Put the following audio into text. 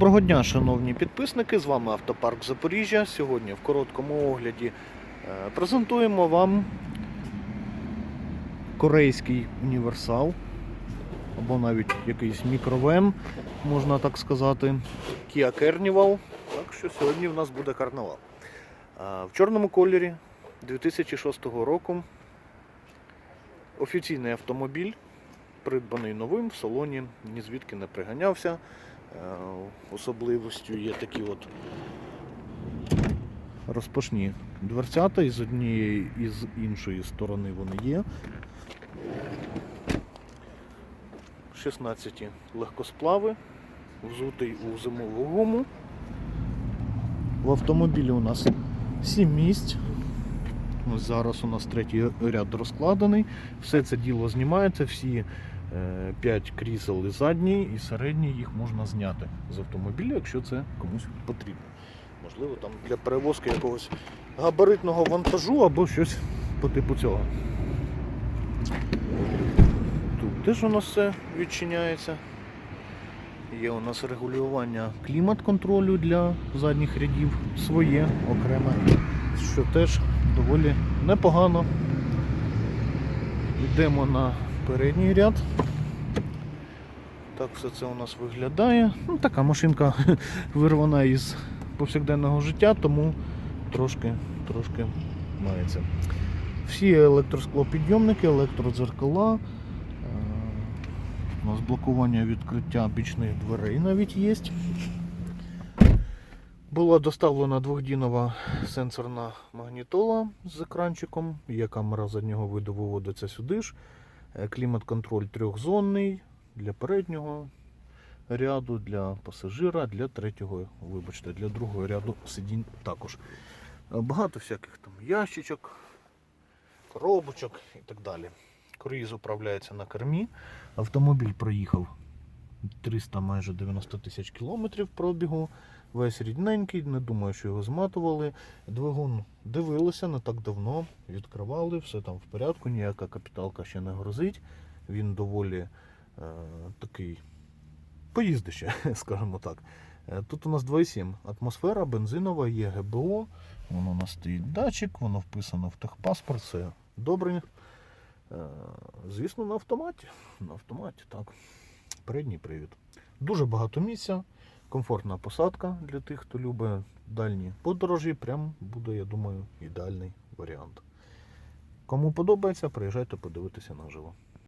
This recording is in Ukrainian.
Доброго дня, шановні підписники! З вами Автопарк Запоріжжя. Сьогодні в короткому огляді е, презентуємо вам корейський універсал або навіть якийсь мікровен, можна так сказати. Kia Carnival. Так що сьогодні в нас буде карнавал. Е, В чорному кольорі 2006 року офіційний автомобіль, придбаний новим в салоні, ні звідки не приганявся. Е, Особливостю є такі от розпашні дверцята, і з однієї і з іншої сторони вони є. 16 легкосплави, взутий у зимову гуму. В автомобілі у нас 7 місць. Зараз у нас третій ряд розкладений. Все це діло знімається, всі 5 крісел і задній, і середній їх можна зняти з автомобіля, якщо це комусь потрібно. Можливо, там для перевозки якогось габаритного вантажу або щось по типу цього. Тут теж у нас все відчиняється. Є у нас регулювання клімат-контролю для задніх рядів своє окреме, що теж доволі непогано. Йдемо на передній ряд. Так все це у нас виглядає. Ну, така машинка вирвана із повсякденного життя, тому трошки, трошки мається. Всі електросклопідйомники, електродзеркала. Е, У нас блокування відкриття бічних дверей навіть є. Була доставлена двохдінова сенсорна магнітола з екранчиком. Є камера заднього виду виводиться сюди ж. Е, Клімат-контроль трьохзонний для переднього ряду, для пасажира, для третього, вибачте, для другого ряду сидінь також. Е, Багато всяких там ящичок, коробочок і так далі. Круїз управляється на кермі. Автомобіль проїхав 300 майже 90 тисяч кілометрів пробігу. Весь рідненький, не думаю, що його зматували. Двигун дивилися не так давно, відкривали, все там в порядку, ніяка капіталка ще не грозить. Він доволі е, такий поїздище, скажімо так. Е, Тут у нас 2,7 атмосфера, бензинова, є ГБО, воно у нас стоїть датчик, воно вписано в техпаспорт, все добре. Е, Звісно, на автоматі. На автоматі, так. Передній привід. Дуже багато місця, комфортна посадка для тих, хто любить дальні подорожі. Прям буде, я думаю, ідеальний варіант. Кому подобається, приїжджайте подивитися наживо.